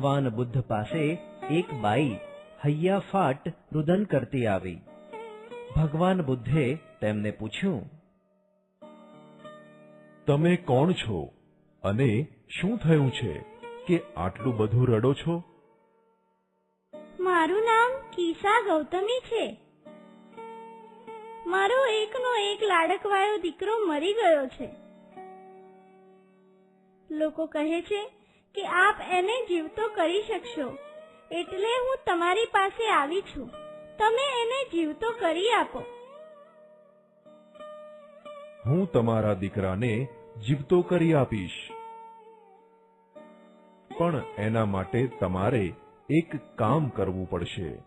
ભગવાન બુદ્ધ પાસે એક બાઈ હૈયા ફાટ રુદન કરતી આવી. ભગવાન બુદ્ધે તેમને પૂછ્યું તમે કોણ છો અને શું થયું છે કે આટલું બધું રડો છો? મારું નામ કીસા ગૌતમી છે. મારો એકનો એક લાડકવાયો દીકરો મરી ગયો છે. લોકો કહે છે કે આપ એને જીવતો કરી શકશો. એટલે હું તમારી પાસે આવી છું. તમે એને જીવતો કરી આપો. હું તમારા દીકરાને જીવતો કરી આપીશ. પણ એના માટે તમારે એક કામ કરવું પડશે.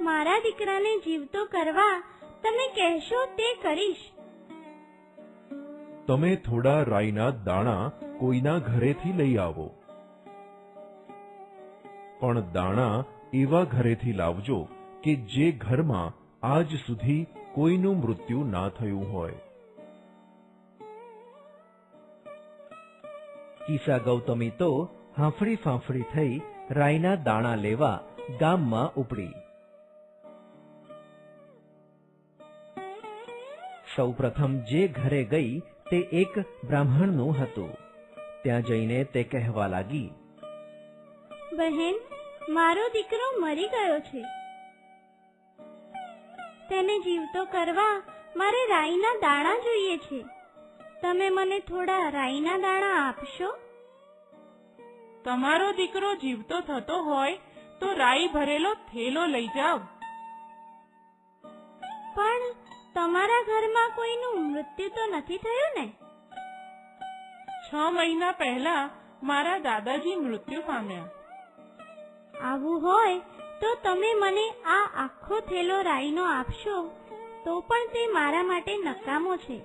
મારા દીકરાને જીવતો કરવા તમે કહેશો તે કરીશ. તમે થોડા રાઈના દાણા કોઈના ઘરેથી લઈ આવો. પણ દાણા એવા ઘરેથી લાવજો કે જે ઘરમાં આજ સુધી કોઈનું મૃત્યુ ના થયું હોય. કીસા ગૌતમી તો હાંફળી ફાંફળી થઈ રાઈના દાણા લેવા ગામમાં ઉપડી. સૌપ્રથમ જે ઘરે ગઈ તે એક બ્રાહ્મણનું હતું. ત્યાં જઈને તે કહેવા લાગી બહેન મારો દીકરો મરી ગયો છે. તેને જીવતો કરવા મારે રાઈના દાણા જોઈએ છે. તમે મને થોડા રાઈના દાણા આપશો? તમારો દીકરો જીવતો થતો હોય તો રાઈ ભરેલો થેલો લઈ જાઓ. પણ તમારા ઘરમાં કોઈનું મૃત્યુ તો નથી થયું ને? છ મહિના પહેલા મારા દાદાજી મૃત્યુ પામ્યા. આવું હોય તો તમે મને આ આખો થેલો રાઈનો આપશો તો પણ તે મારા માટે નકામો છે.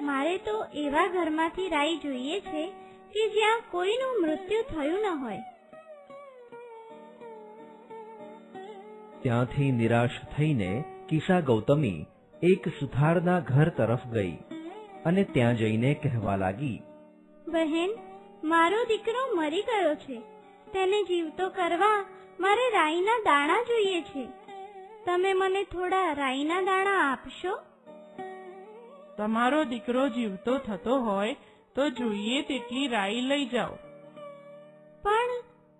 મારે તો એવા ઘરમાંથી રાઈ જોઈએ છે કે જ્યાં કોઈનું મૃત્યુ થયું ન હોય. ત્યાંથી નિરાશ થઈને કિસા ગૌતમી એક સુથારના ઘર તરફ ગઈ અને ત્યાં જઈને કહેવા લાગી બહેન મારો દીકરો મરી ગયો છે. તેને જીવતો કરવા મારે રાઈના દાણા જોઈએ છે. તમે મને થોડા રાઈના દાણા આપશો? તમારો દીકરો જીવતો થતો હોય તો જોઈએ તેટલી રાઈ લઈ જાઓ. પણ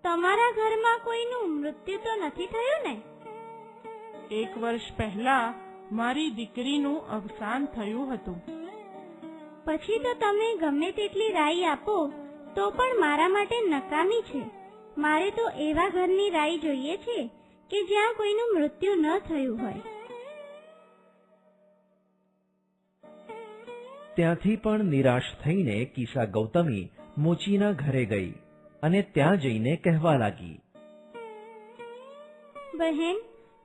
તમારા ઘરમાં કોઈનું મૃત્યુ તો નથી થયું ને? એક વર્ષ પહેલા મારી દીકરીનું અવસાન થયું હતું. પછી તો તમે ગમે તેટલી રાઈ આપો તો પણ મારા માટે નકામી છે. મારે તો એવા ઘરની રાઈ જોઈએ છે કે જ્યાં કોઈનું મૃત્યુ ન થયું હોય. ત્યાંથી પણ નિરાશ થઈને કિશા ગૌતમી મોચીના ઘરે ગઈ અને ત્યાં જઈને કહેવા લાગી. બહેન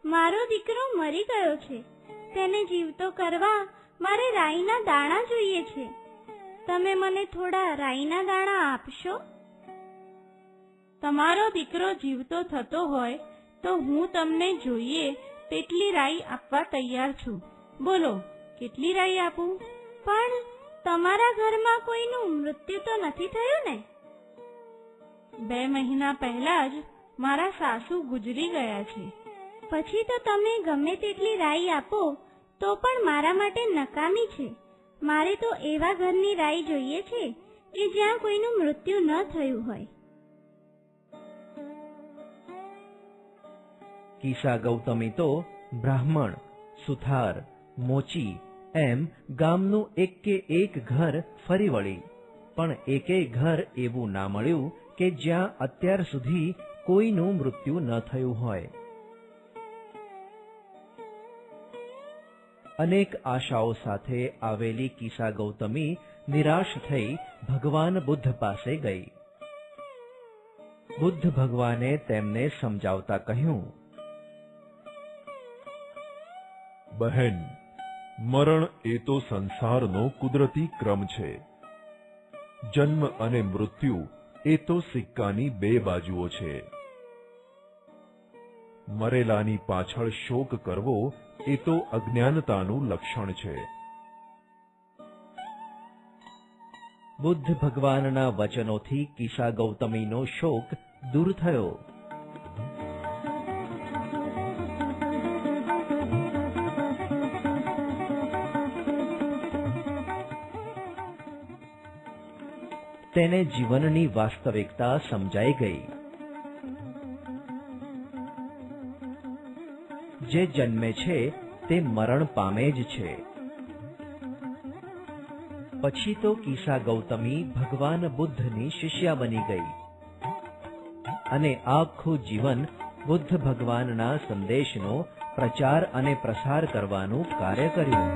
મારો દીકરો મરી ગયો છે. તેને જીવતો કરવા મારે રાઈના દાણા જોઈએ છે. તમે મને થોડા રાઈના દાણા આપશો? તમારો દીકરો જીવતો થતો હોય તો હું તમને જોઈએ તેટલી રાઈ આપવા તૈયાર છું. બોલો, કેટલી રાઈ આપું? પણ તમારા ઘરમાં કોઈનું મૃત્યુ તો નથી થયું ને? બે મહિના પહેલા જ મારા સાસુ ગુજરી ગયા છે. પછી તો તમે ગમે તેટલી રાઈ આપો, તો પણ મારા માટે નકામી છે. મારે તો એવા ઘરની રાઈ જોઈએ છે કે જ્યાં કોઈનું મૃત્યુ ન થયું હોય. કિશા ગૌતમી તો બ્રાહ્મણ, સુથાર, મોચી એમ ગામનું એક કે એક ઘર ફરી વળી. પણ એકેય ઘર એવું ના મળ્યું કે જ્યાં અત્યાર સુધી કોઈનું મૃત્યુ ન થયું હોય. અનેક આશાઓ સાથે આવેલી કિસા ગૌતમી નિરાશ થઈ ભગવાન બુદ્ધ પાસે ગઈ. બુદ્ધ ભગવાને તેમને સમજાવતા કહ્યું, બહેન, મરણ એ તો સંસારનો કુદરતી ક્રમ છે. જન્મ અને મૃત્યુ એ તો સિક્કાની બે બાજુઓ છે. મરેલાની પાછળ શોક કરવો એ તો અજ્ઞાનતાનું લક્ષણ છે. બુદ્ધ ભગવાનના વચનોથી કિશા ગૌતમીનો શોક દૂર થયો. તેને જીવનની વાસ્તવિકતા સમજાઈ ગઈ. જે જન્મે છે તે મરણ પામે જ છે. પછી તો કિસા ગૌતમી ભગવાન બુદ્ધની શિષ્યા બની ગઈ અને આખું જીવન બુદ્ધ ભગવાનના સંદેશનો પ્રચાર અને પ્રસાર કરવાનું કાર્ય કર્યું.